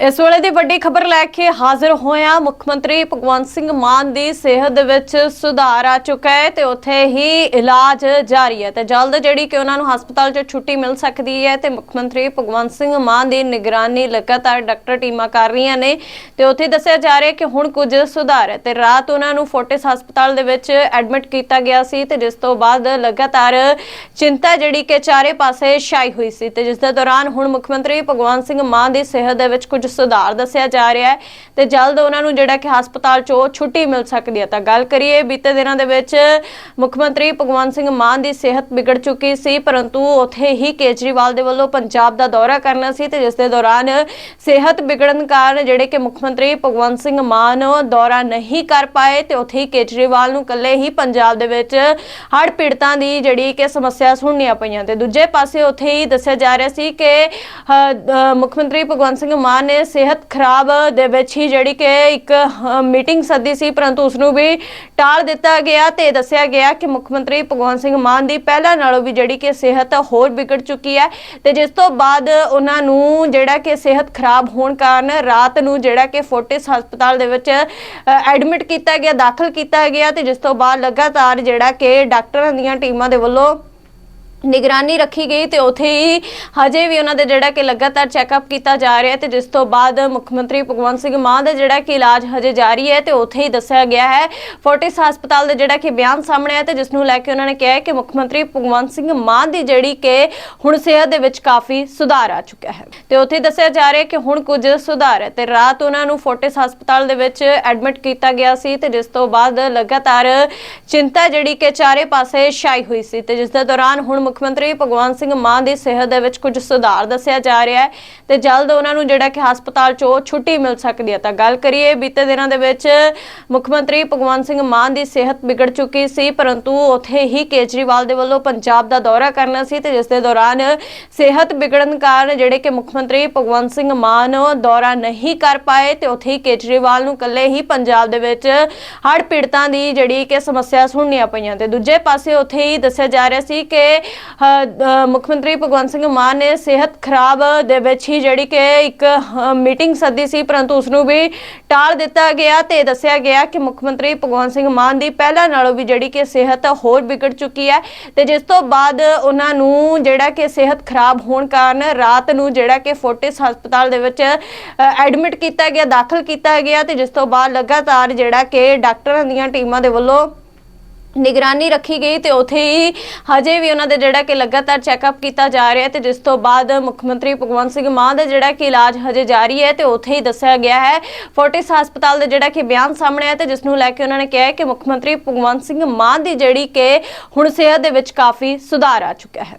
ਇਸ ਵੇਲੇ ਦੀ ਵੱਡੀ ਖਬਰ ਲੈ ਕੇ ਹਾਜ਼ਰ ਹੋਇਆ ਮੁੱਖ ਮੰਤਰੀ ਭਗਵੰਤ ਸਿੰਘ ਮਾਨ ਦੀ ਸਿਹਤ ਦੇ ਵਿੱਚ ਸੁਧਾਰ ਆ ਚੁੱਕਾ ਹੈ ਤੇ ਉੱਥੇ ਹੀ ਇਲਾਜ ਜਾਰੀ ਹੈ ਤੇ ਜਲਦ ਜਿਹੜੀ ਕਿ ਉਹਨਾਂ ਨੂੰ ਹਸਪਤਾਲ 'ਚ ਛੁੱਟੀ ਮਿਲ ਸਕਦੀ ਹੈ ਤੇ ਮੁੱਖ ਮੰਤਰੀ ਭਗਵੰਤ ਸਿੰਘ ਮਾਨ ਦੀ ਨਿਗਰਾਨੀ ਲਗਾਤਾਰ ਡਾਕਟਰ ਟੀਮਾਂ ਕਰ ਰਹੀਆਂ ਨੇ ਤੇ ਉੱਥੇ ਦੱਸਿਆ ਜਾ ਰਿਹਾ ਕਿ ਹੁਣ ਕੁਝ ਸੁਧਾਰ ਹੈ ਤੇ ਰਾਤ ਉਹਨਾਂ ਨੂੰ ਫੋਰਟਿਸ ਹਸਪਤਾਲ ਦੇ ਵਿੱਚ ਐਡਮਿਟ ਕੀਤਾ ਗਿਆ ਸੀ ਤੇ ਜਿਸ ਤੋਂ ਬਾਅਦ ਲਗਾਤਾਰ ਚਿੰਤਾ ਜਿਹੜੀ ਕਿ ਚਾਰੇ ਪਾਸੇ ਛਾਈ ਹੋਈ ਸੀ ਤੇ ਜਿਸ ਦੇ ਦੌਰਾਨ ਹੁਣ ਮੁੱਖ ਮੰਤਰੀ ਭਗਵੰਤ ਸਿੰਘ ਮਾਨ ਦੀ ਸਿਹਤ ਦੇ ਵਿੱਚ ਕੁਝ ਸੁਧਾਰ ਦੱਸਿਆ ਜਾ ਰਿਹਾ ਹੈ ਤੇ ਜਲਦ ਉਹਨਾਂ ਨੂੰ ਜਿਹੜਾ ਕਿ ਹਸਪਤਾਲ ਚੋਂ ਛੁੱਟੀ ਮਿਲ ਸਕਦੀ ਹੈ। ਤਾਂ ਗੱਲ ਕਰੀਏ, ਬੀਤੇ ਦਿਨਾਂ ਦੇ ਵਿੱਚ ਮੁੱਖ ਮੰਤਰੀ ਭਗਵੰਤ ਸਿੰਘ ਮਾਨ ਦੀ ਸਿਹਤ ਵਿਗੜ ਚੁੱਕੀ ਸੀ, ਪਰੰਤੂ ਉੱਥੇ ਹੀ ਕੇਜਰੀਵਾਲ ਦੇ ਵੱਲੋਂ ਪੰਜਾਬ ਦਾ ਦੌਰਾ ਕਰਨਾ ਸੀ ਤੇ ਜਿਸ ਦੇ ਦੌਰਾਨ ਸਿਹਤ ਵਿਗੜਨ ਕਾਰਨ ਜਿਹੜੇ ਕਿ ਮੁੱਖ ਮੰਤਰੀ ਭਗਵੰਤ ਸਿੰਘ ਮਾਨ ਦੌਰਾ ਨਹੀਂ ਕਰ ਪਾਏ ਤੇ ਉੱਥੇ ਹੀ ਕੇਜਰੀਵਾਲ ਨੂੰ ਇਕੱਲੇ ਹੀ ਪੰਜਾਬ ਦੇ ਵਿੱਚ ਹੜ੍ਹ ਪੀੜਤਾਂ ਦੀ ਜਿਹੜੀ ਕਿ ਸਮੱਸਿਆ ਸੁਣਨੀਆਂ ਪਈਆਂ। ਤੇ ਦੂਜੇ ਪਾਸੇ ਉੱਥੇ ਹੀ ਦੱਸਿਆ ਜਾ ਰਿਹਾ ਸੀ ਕਿ ਮੁੱਖ ਮੰਤਰੀ ਭਗਵੰਤ ਸਿੰਘ ਮਾਨ ਨੇ ਸਿਹਤ ਖਰਾਬ ਦੇ ਵਿੱਚ ਹੀ ਜਿਹੜੀ ਕਿ ਇੱਕ ਮੀਟਿੰਗ ਸੱਦੀ ਸੀ, ਪਰੰਤੂ ਉਸ ਨੂੰ ਵੀ ਟਾਲ ਦਿੱਤਾ ਗਿਆ ਤੇ ਦੱਸਿਆ ਗਿਆ ਕਿ ਮੁੱਖ ਮੰਤਰੀ ਭਗਵੰਤ ਸਿੰਘ ਮਾਨ ਦੀ ਪਹਿਲਾਂ ਨਾਲੋਂ ਵੀ ਜਿਹੜੀ ਕਿ ਸਿਹਤ ਹੋਰ ਵਿਗੜ ਚੁੱਕੀ ਹੈ ਤੇ ਜਿਸ ਤੋਂ ਬਾਅਦ ਉਹਨਾਂ ਨੂੰ ਜਿਹੜਾ ਕਿ ਸਿਹਤ ਖਰਾਬ ਹੋਣ ਕਾਰਨ ਰਾਤ ਨੂੰ ਜਿਹੜਾ ਕਿ ਫੋਰਟਿਸ ਹਸਪਤਾਲ ਦੇ ਵਿੱਚ ਐਡਮਿਟ ਕੀਤਾ ਗਿਆ, ਦਾਖਲ ਕੀਤਾ ਗਿਆ ਤੇ ਜਿਸ ਤੋਂ ਬਾਅਦ ਲਗਾਤਾਰ ਜਿਹੜਾ ਕਿ ਡਾਕਟਰਾਂ ਦੀਆਂ ਟੀਮਾਂ ਦੇ ਵੱਲੋਂ ਨਿਗਰਾਨੀ ਰੱਖੀ ਗਈ ਤੇ ਉਥੇ ਹੀ ਹਜੇ ਵੀ ਉਹਨਾਂ ਦੇ ਜਿਹੜਾ ਕਿ ਲਗਾਤਾਰ ਚੈੱਕਅਪ ਕੀਤਾ ਜਾ ਰਿਹਾ ਹੈ ਤੇ ਜਿਸ ਤੋਂ ਬਾਅਦ ਮੁੱਖ ਮੰਤਰੀ ਭਗਵੰਤ ਸਿੰਘ ਮਾਨ ਦਾ ਜਿਹੜਾ ਕਿ ਇਲਾਜ ਹਜੇ ਜਾਰੀ ਹੈ ਤੇ ਉਥੇ ਹੀ ਦੱਸਿਆ ਗਿਆ ਹੈ। ਫੋਰਟਿਸ ਹਸਪਤਾਲ ਦਾ ਜਿਹੜਾ ਕਿ ਬਿਆਨ ਸਾਹਮਣੇ ਆਇਆ ਤੇ ਜਿਸ ਨੂੰ ਲੈ ਕੇ ਉਹਨਾਂ ਨੇ ਕਿਹਾ ਕਿ ਮੁੱਖ ਮੰਤਰੀ ਭਗਵੰਤ ਸਿੰਘ ਮਾਨ ਦੀ ਜਿਹੜੀ ਕਿ ਹੁਣ ਸਿਹਤ ਦੇ ਵਿੱਚ ਕਾਫੀ ਸੁਧਾਰ ਆ ਚੁੱਕਾ ਹੈ। ਤੇ ਉਥੇ ਦੱਸਿਆ ਜਾ ਰਿਹਾ ਕਿ ਹੁਣ ਕੁਝ ਸੁਧਾਰ ਹੈ ਤੇ ਰਾਤ ਉਹਨਾਂ ਨੂੰ ਫੋਰਟਿਸ ਹਸਪਤਾਲ ਦੇ ਵਿੱਚ ਐਡਮਿਟ ਕੀਤਾ ਗਿਆ ਸੀ ਤੇ ਜਿਸ ਤੋਂ ਬਾਅਦ ਲਗਾਤਾਰ ਚਿੰਤਾ ਜਿਹੜੀ ਕਿ ਚਾਰੇ ਪਾਸੇ ਛਾਈ ਹੋਈ ਸੀ ਤੇ ਜਿਸ ਦੇ ਦੌਰਾਨ ਹੁਣ ਮੁੱਖ ਮੰਤਰੀ ਭਗਵੰਤ ਸਿੰਘ ਮਾਨ ਦੀ ਸਿਹਤ ਦੇ ਵਿੱਚ ਕੁਝ ਸੁਧਾਰ ਦੱਸਿਆ ਜਾ ਰਿਹਾ ਹੈ ਤੇ ਜਲਦ ਉਹਨਾਂ ਨੂੰ ਜਿਹੜਾ ਕਿ ਹਸਪਤਾਲ ਚੋਂ ਛੁੱਟੀ ਮਿਲ ਸਕਦੀ ਹੈ। ਤਾਂ ਗੱਲ ਕਰੀਏ, ਬੀਤੇ ਦਿਨਾਂ ਦੇ ਵਿੱਚ ਮੁੱਖ ਮੰਤਰੀ ਭਗਵੰਤ ਸਿੰਘ ਮਾਨ ਦੀ ਸਿਹਤ ਵਿਗੜ ਚੁੱਕੀ ਸੀ, ਪਰੰਤੂ ਉੱਥੇ ਹੀ ਕੇਜਰੀਵਾਲ ਦੇ ਵੱਲੋਂ ਪੰਜਾਬ ਦਾ ਦੌਰਾ ਕਰਨਾ ਸੀ ਤੇ ਜਿਸ ਦੇ ਦੌਰਾਨ ਸਿਹਤ ਵਿਗੜਨ ਕਾਰਨ ਜਿਹੜੇ ਕਿ ਮੁੱਖ ਮੰਤਰੀ ਭਗਵੰਤ ਸਿੰਘ ਮਾਨ ਦੌਰਾ ਨਹੀਂ ਕਰ ਪਾਏ ਤੇ ਉੱਥੇ ਹੀ ਕੇਜਰੀਵਾਲ ਨੂੰ ਇਕੱਲੇ ਹੀ ਪੰਜਾਬ ਦੇ ਵਿੱਚ ਹੜ੍ਹ ਪੀੜਤਾਂ ਦੀ ਜਿਹੜੀ ਕਿ ਸਮੱਸਿਆ ਸੁਣਨੀਆਂ ਪਈਆਂ। ਤੇ ਦੂਜੇ ਪਾਸੇ ਉੱਥੇ ਹੀ ਦੱਸਿਆ ਜਾ ਰਿਹਾ ਸੀ ਕਿ ਮੁੱਖ ਮੰਤਰੀ ਭਗਵੰਤ ਸਿੰਘ ਮਾਨ ਨੇ ਸਿਹਤ ਖਰਾਬ ਦੇ ਵਿੱਚ ਹੀ ਜਿਹੜੀ ਕਿ ਇੱਕ ਮੀਟਿੰਗ ਸੱਦੀ ਸੀ, ਪਰੰਤੂ ਉਸ ਨੂੰ ਵੀ ਟਾਲ ਦਿੱਤਾ ਗਿਆ ਤੇ ਦੱਸਿਆ ਗਿਆ ਕਿ ਮੁੱਖ ਮੰਤਰੀ ਭਗਵੰਤ ਸਿੰਘ ਮਾਨ ਦੀ ਪਹਿਲਾਂ ਨਾਲੋਂ ਵੀ ਜਿਹੜੀ ਕਿ ਸਿਹਤ ਹੋਰ ਵਿਗੜ ਚੁੱਕੀ ਹੈ ਤੇ ਜਿਸ ਤੋਂ ਬਾਅਦ ਉਹਨਾਂ ਨੂੰ ਜਿਹੜਾ ਕਿ ਸਿਹਤ ਖਰਾਬ ਹੋਣ ਕਾਰਨ ਰਾਤ ਨੂੰ ਜਿਹੜਾ ਕਿ ਫੋਰਟਿਸ ਹਸਪਤਾਲ ਦੇ ਵਿੱਚ ਐਡਮਿਟ ਕੀਤਾ ਗਿਆ, ਦਾਖਲ ਕੀਤਾ ਗਿਆ ਤੇ ਜਿਸ ਤੋਂ ਬਾਅਦ ਲਗਾਤਾਰ ਜਿਹੜਾ ਕਿ ਡਾਕਟਰਾਂ ਦੀਆਂ ਟੀਮਾਂ ਦੇ ਵੱਲੋਂ ਨਿਗਰਾਨੀ ਰੱਖੀ ਗਈ ਤੇ ਉਥੇ ਹੀ ਹਜੇ ਵੀ ਉਹਨਾਂ ਦੇ ਜਿਹੜਾ ਕਿ ਲਗਾਤਾਰ ਚੈੱਕਅਪ ਕੀਤਾ ਜਾ ਰਿਹਾ ਹੈ ਤੇ ਜਿਸ ਤੋਂ ਬਾਅਦ ਮੁੱਖ ਮੰਤਰੀ ਭਗਵੰਤ ਸਿੰਘ ਮਾਨ ਦਾ ਜਿਹੜਾ ਕਿ ਇਲਾਜ ਹਜੇ ਜਾਰੀ ਹੈ ਤੇ ਉਥੇ ਹੀ ਦੱਸਿਆ ਗਿਆ ਹੈ। ਫੋਰਟਿਸ ਹਸਪਤਾਲ ਦਾ ਜਿਹੜਾ ਕਿ ਬਿਆਨ ਸਾਹਮਣੇ ਆਇਆ ਤੇ ਜਿਸ ਨੂੰ ਲੈ ਕੇ ਉਹਨਾਂ ਨੇ ਕਿਹਾ ਹੈ ਕਿ ਮੁੱਖ ਮੰਤਰੀ ਭਗਵੰਤ ਸਿੰਘ ਮਾਨ ਦੀ ਜਿਹੜੀ ਕਿ ਹੁਣ ਸਿਹਤ ਦੇ ਵਿੱਚ ਕਾਫੀ ਸੁਧਾਰ ਆ ਚੁੱਕਿਆ ਹੈ।